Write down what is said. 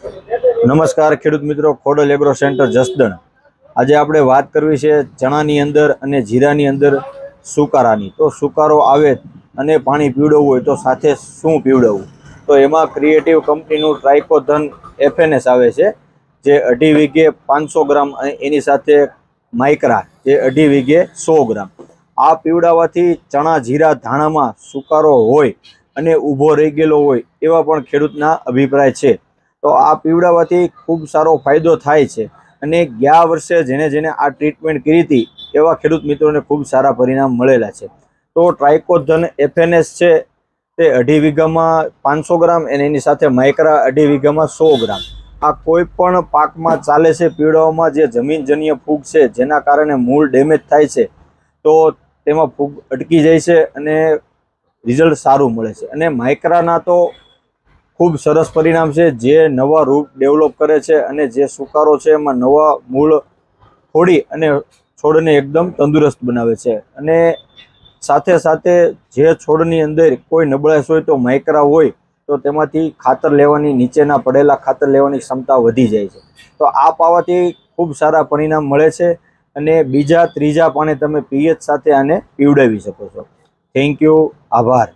નમસ્કાર ખેડૂત મિત્રો ખોડલ એગ્રો સેન્ટર જસદણ. આજે આપણે વાત કરવી છે ચણાની અંદર અને જીરાની અંદર સુકારાની. તો સુકારો આવે અને પાણી પીવડવવું હોય તો સાથે શું પીવડવવું? તો એમાં ક્રિએટિવ કંપનીનું ટ્રાઇકોધન એફએનએસ આવે છે, જે અઢી વીઘે પાંચસો ગ્રામ અને એની સાથે માઇક્રા જે અઢી વીઘે સો ગ્રામ. આ પીવડાવવાથી ચણા, જીરા, ધાણામાં સુકારો હોય અને ઊભો રહી ગયેલો હોય એવા પણ ખેડૂતના અભિપ્રાય છે. તો આ પીવડાવવાથી ખૂબ સારો ફાયદો થાય છે. અને ગયા વર્ષે જેને જેને આ ટ્રીટમેન્ટ કરી હતી, એવા ખેડૂત મિત્રોને ખૂબ સારા પરિણામ મળેલા છે. તો ટ્રાઇકોધન એફએનએસ છે, તે અઢી વીઘામાં પાંચસો ગ્રામ અને એની સાથે માઇક્રા અઢી વીઘામાં સો ગ્રામ. આ કોઈ પણ પાકમાં ચાલે છે, પીવડાવવામાં જે જમીનજન્ય ફૂગ છે, જેના કારણે મૂળ ડેમેજ થાય છે, તો તેમાં ફૂગ અટકી જાય છે અને રિઝલ્ટ સારું મળે છે. અને માઇક્રાના તો ખૂબ સરસ પરિણામ છે. જે નવા રૂપ ડેવલપ કરે છે અને જે સુકારો છે એમાં નવા મૂળ ફોડી અને છોડને એકદમ તંદુરસ્ત બનાવે છે. અને સાથે સાથે જે છોડની અંદર કોઈ નબળાશ હોય તો માઇકરા હોય તો તેમાંથી ખાતર લેવાની, નીચેના પડેલા ખાતર લેવાની ક્ષમતા વધી જાય છે. તો આ પાવાથી ખૂબ સારા પરિણામ મળે છે અને બીજા, ત્રીજા પાણે તમે પીએચ સાથે આને પીવડાવી શકો છો. Thank you. આભાર.